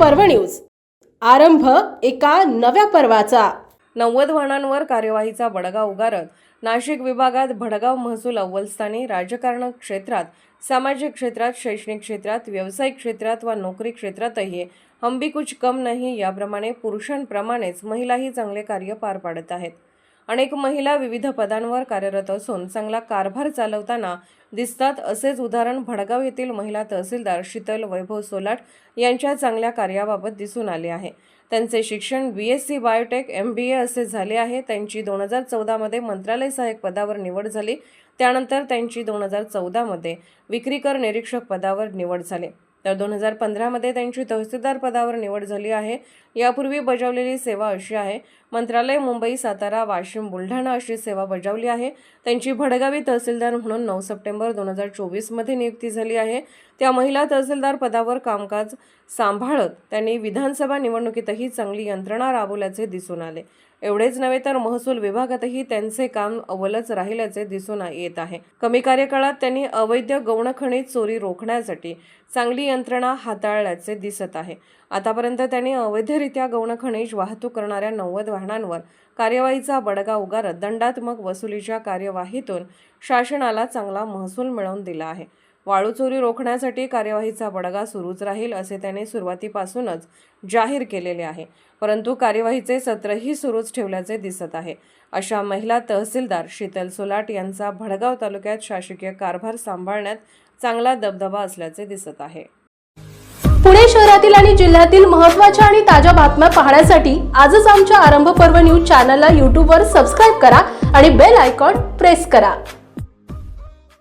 पर्व न्यूज. आरंभ एका नव्या पर्वाचा. नव्वद वाहनांवर कार्यवाहीचा बडगा उगारत नाशिक विभागात भडगाव महसूल अव्वलस्थानी राजकारण क्षेत्रात सामाजिक क्षेत्रात शैक्षणिक क्षेत्रात व्यावसायिक क्षेत्रात व नोकरी क्षेत्रातही हम भी कुछ कम नाही याप्रमाणे पुरुषांप्रमाणेच महिलाही चांगले कार्य पार पाडत आहेत. अनेक महिला विविध पदांवर कार्यरत असून चांगला कारभार चालवताना दिसतात असेच उदाहरण भडगाव येथील महिला तहसीलदार शीतल वैभव सोलाट यांच्या चांगल्या कार्याबाबत दिसून आले आहे. त्यांचे शिक्षण B S C biotech M B A असे झाले आहे. त्यांची दोन हजार चौदामध्ये मंत्रालय सहाय्यक पदावर निवड झाली. त्यानंतर त्यांची दोन हजार चौदामध्ये विक्रीकर निरीक्षक पदावर निवड झाली. तर दोन हजार पंधरामध्ये त्यांची तहसीलदार पदावर निवड झाली आहे. यापूर्वी बजावलेली सेवा अशी आहे. मंत्रालय मुंबई सातारा वाशिम बुलढाणा अशी सेवा बजावली आहे. त्यांची भडगावी तहसीलदार म्हणून नऊ सप्टेंबर दोन हजार चोवीसमध्ये नियुक्ती झाली आहे. त्या महिला तहसीलदार पदावर कामकाज सांभाळत त्यांनी विधानसभा निवडणुकीतही चांगली यंत्रणा राबवल्याचे दिसून आले. एवढेच नव्हे तर महसूल विभागातही त्यांचे काम अवलच राहिल्याचे दिसून येत आहे. कमी कार्यकाळात त्यांनी अवैध गौणखनिज चोरी रोखण्यासाठी चांगली यंत्रणा हाताळल्याचे दिसत आहे. आतापर्यंत त्यांनी अवैधरित्या गौणखनिज वाहतूक करणाऱ्या नव्वद वाहनांवर कार्यवाहीचा बडगा उगारत दंडात्मक वसुलीच्या कार्यवाहीतून शासनाला चांगला महसूल मिळवून दिला आहे. वाळू चोरी रोखण्यासाठी कार्यवाहीचा बडगा सुरूच राहील असे त्याने सुरुवातीपासूनच जाहीर केलेले आहे. परंतु कार्यवाहीचे सत्रही सुरूच ठेवल्याचे दिसत आहे. अशा महिला तहसीलदार शीतल सोलाट यांचा भडगाव तालुक्यात शासकीय कारभार सांभाळण्यात चांगला दबदबा असल्याचे दिसत आहे. पुणे शहरातील आणि जिल्ह्यातील महत्त्वाच्या आणि ताज्या बातम्या पाहण्यासाठी आजच आमच्या आरंभ पर्व न्यूज चॅनलला यूट्यूबवर सबस्क्राईब करा आणि बेल आयकॉन प्रेस करा.